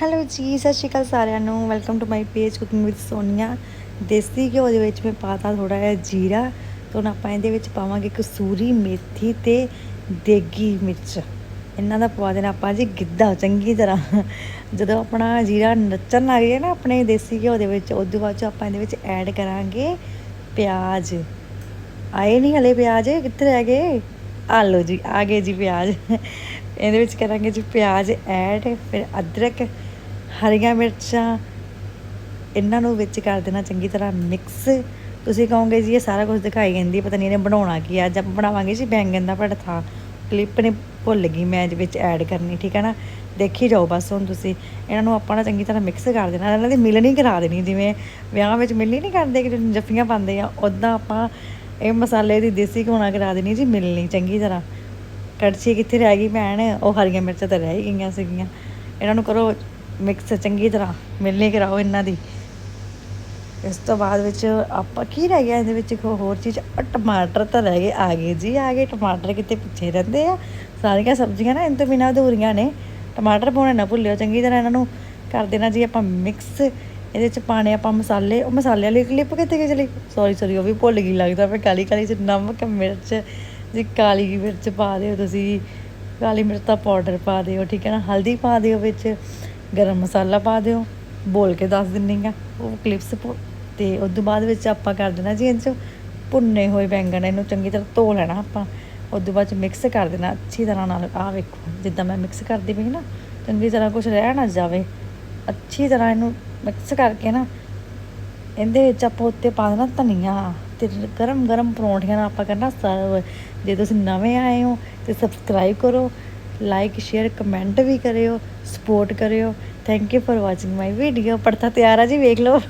Hello ਜੀ, ਸਤਿ ਸ਼੍ਰੀ ਅਕਾਲ ਸਾਰਿਆਂ ਨੂੰ। Welcome to my page cooking with Sonia ਦੇਸੀ ਘਿਓ ਦੇ ਵਿੱਚ ਮੈਂ ਪਾਤਾ ਥੋੜਾ ਜਿਹਾ ਜੀਰਾ ਤੇ ਹੁਣ ਆਪਾਂ ਇਹਦੇ ਵਿੱਚ ਪਾਵਾਂਗੇ ਕਸੂਰੀ ਮੇਥੀ ਤੇ ਦੇਗੀ ਮਿਰਚ। ਇਹਨਾਂ ਦਾ ਪਵਾ ਦੇਣਾ ਆਪਾਂ ਜੀ ਗਿੱਧਾ, ਚੰਗੀ ਤਰ੍ਹਾਂ। ਜਦੋਂ ਆਪਣਾ ਜੀਰਾ ਨੱਚਣ ਲੱਗ ਜਾਏ ਨਾ ਆਪਣੇ ਦੇਸੀ ਘਿਓ ਦੇ ਵਿੱਚ ਉਸ ਤੋਂ ਬਾਅਦ 'ਚ ਆਪਾਂ ਇਹਦੇ ਵਿੱਚ ਐਡ ਕਰਾਂਗੇ ਪਿਆਜ਼। ਆਏ ਨਹੀਂ ਹਲੇ ਪਿਆਜ਼, ਕਿੱਥੇ ਰਹਿ ਗਏ? ਆ ਲਓ ਜੀ, ਆ ਗਏ ਜੀ ਪਿਆਜ਼। ਇਹਦੇ ਵਿੱਚ ਕਰਾਂਗੇ ਜੀ ਪਿਆਜ਼ ਐਡ ਫਿਰ ਅਦਰਕ ਹਰੀਆਂ ਮਿਰਚਾਂ, ਇਹਨਾਂ ਨੂੰ ਵਿੱਚ ਕਰ ਦੇਣਾ ਚੰਗੀ ਤਰ੍ਹਾਂ ਮਿਕਸ ਤੁਸੀਂ ਕਹੋਗੇ ਜੀ, ਇਹ ਸਾਰਾ ਕੁਝ ਦਿਖਾਈ ਜਾਂਦੀ ਪਤਾ ਨਹੀਂ ਇਹਨੇ ਬਣਾਉਣਾ ਕੀ ਆ। ਅੱਜ ਆਪਾਂ ਬਣਾਵਾਂਗੇ ਜੀ ਬੈਂਗਨ ਦਾ ਭੜਥਾ। ਕਲਿੱਪ ਨੇ ਭੁੱਲ ਗਈ ਮੈਂ ਇਹਦੇ ਵਿੱਚ ਐਡ ਕਰਨੀ, ਠੀਕ ਹੈ ਨਾ? ਦੇਖੀ ਜਾਓ ਬਸ ਹੁਣ ਤੁਸੀਂ। ਇਹਨਾਂ ਨੂੰ ਆਪਾਂ ਨਾ ਚੰਗੀ ਤਰ੍ਹਾਂ ਮਿਕਸ ਕਰ ਦੇਣਾ। ਇਹਨਾਂ ਦੀ ਮਿਲਣੀ ਕਰਾ ਦੇਣੀ, ਜਿਵੇਂ ਵਿਆਹ ਵਿੱਚ ਮਿਲਣੀ ਨਹੀਂ ਕਰਦੇ ਕਿ ਜੱਫੀਆਂ ਪਾਉਂਦੇ ਆ ਉਦਾਂ ਆਪਾਂ ਇਹ ਮਸਾਲੇ ਦੀ ਦੇਸੀ ਘੋਣਾ ਕਰਾ ਦੇਣੀ ਜੀ ਮਿਲਣੀ ਚੰਗੀ ਤਰ੍ਹਾਂ। ਕੜਛੀ ਕਿੱਥੇ ਰਹਿ ਗਈ ਭੈਣ? ਉਹ ਹਰੀਆਂ ਮਿਰਚਾਂ ਤਾਂ ਰਹਿ ਹੀ ਗਈਆਂ ਸੀਗੀਆਂ। ਇਹਨਾਂ ਨੂੰ ਕਰੋ ਮਿਕਸ ਚੰਗੀ ਤਰ੍ਹਾਂ ਮਿਲਣੀ ਕਰਾਓ ਇਹਨਾਂ ਦੀ। ਇਸ ਤੋਂ ਬਾਅਦ ਵਿੱਚ ਆਪਾਂ ਕੀ ਰਹਿ ਗਿਆ ਇਹਦੇ ਵਿੱਚ ਇੱਕ ਹੋਰ ਚੀਜ਼ ਟਮਾਟਰ ਤਾਂ ਰਹਿ ਗਏ, ਆ ਗਏ ਜੀ, ਆ ਗਏ। ਟਮਾਟਰ ਕਿਤੇ ਪਿੱਛੇ ਰਹਿੰਦੇ ਆ। ਸਾਰੀਆਂ ਸਬਜ਼ੀਆਂ ਨਾ ਇਹਨਾਂ ਤੋਂ ਬਿਨਾਂ ਅਧੂਰੀਆਂ ਨੇ। ਟਮਾਟਰ ਪਾਉਣੇ ਨਾ ਭੁੱਲਿਓ, ਚੰਗੀ ਤਰ੍ਹਾਂ ਇਹਨਾਂ ਨੂੰ ਕਰ ਦੇਣਾ ਜੀ ਆਪਾਂ ਮਿਕਸ ਇਹਦੇ ਚ ਪਾਣੇ ਆਪਾਂ ਮਸਾਲੇ, ਉਹ ਮਸਾਲੇ ਵਾਲੀ ਕਲਿੱਪ ਕਿੱਥੇ ਗਈ ਚਲੀ? ਸੌਰੀ ਸੌਰੀ ਉਹ ਵੀ ਭੁੱਲ ਗਈ, ਲੱਗਦਾ ਫਿਰ ਕਾਲੀ ਕਾਲੀ ਚ ਨਮਕ, ਮਿਰਚ, ਜੀ ਕਾਲੀ ਮਿਰਚ ਪਾ ਦਿਓ ਤੁਸੀਂ, ਕਾਲੀ ਮਿਰਚ ਦਾ ਪਾਊਡਰ ਪਾ ਦਿਓ, ਠੀਕ ਹੈ ਨਾ? ਹਲਦੀ ਪਾ ਦਿਓ ਵਿੱਚ। ਗਰਮ ਮਸਾਲਾ ਪਾ ਦਿਓ, ਬੋਲ ਕੇ ਦੱਸ ਦਿੰਨੀ ਆ ਉਹ ਕਲਿੱਪਸ ਤੇ ਉਸ ਤੋਂ ਬਾਅਦ ਵਿੱਚ ਆਪਾਂ ਕਰ ਦੇਣਾ ਜੀ ਇਹਦੇ 'ਚ ਭੁੰਨੇ ਹੋਏ ਬੈਂਗਣ, ਇਹਨੂੰ ਚੰਗੀ ਤਰ੍ਹਾਂ ਧੋ ਲੈਣਾ ਆਪਾਂ। ਉਸ ਤੋਂ ਬਾਅਦ ਚ ਮਿਕਸ ਕਰ ਦੇਣਾ, ਅੱਛੀ ਤਰ੍ਹਾਂ ਨਾਲ, ਆਹ ਵੇਖੋ, ਜਿੱਦਾਂ ਮੈਂ ਮਿਕਸ ਕਰਦੀ ਪਈ ਨਾ, ਚੰਗੀ ਤਰ੍ਹਾਂ ਕੁਝ ਰਹਿ ਨਾ ਜਾਵੇ। ਅੱਛੀ ਤਰ੍ਹਾਂ ਇਹਨੂੰ ਮਿਕਸ ਕਰਕੇ ਨਾ, ਇਹਦੇ ਵਿੱਚ ਆਪਾਂ ਉੱਤੇ ਪਾ ਦੇਣਾ ਧਨੀਆ ਤੇ ਗਰਮ ਗਰਮ ਪਰੌਂਠੀਆਂ ਨਾਲ ਆਪਾਂ ਕਰਨਾ ਸਰਵ। ਜੇ ਤੁਸੀਂ ਨਵੇਂ ਆਏ ਹੋ ਤੇ ਸਬਸਕ੍ਰਾਈਬ ਕਰੋ ਲਾਈਕ ਸ਼ੇਅਰ ਕਮੈਂਟ ਵੀ ਕਰਿਓ ਸਪੋਰਟ ਕਰਿਓ. Thank you for watching my video ਪੜਤਾ ਤਿਆਰ ਆ ਜੀ, ਵੇਖ ਲਓ।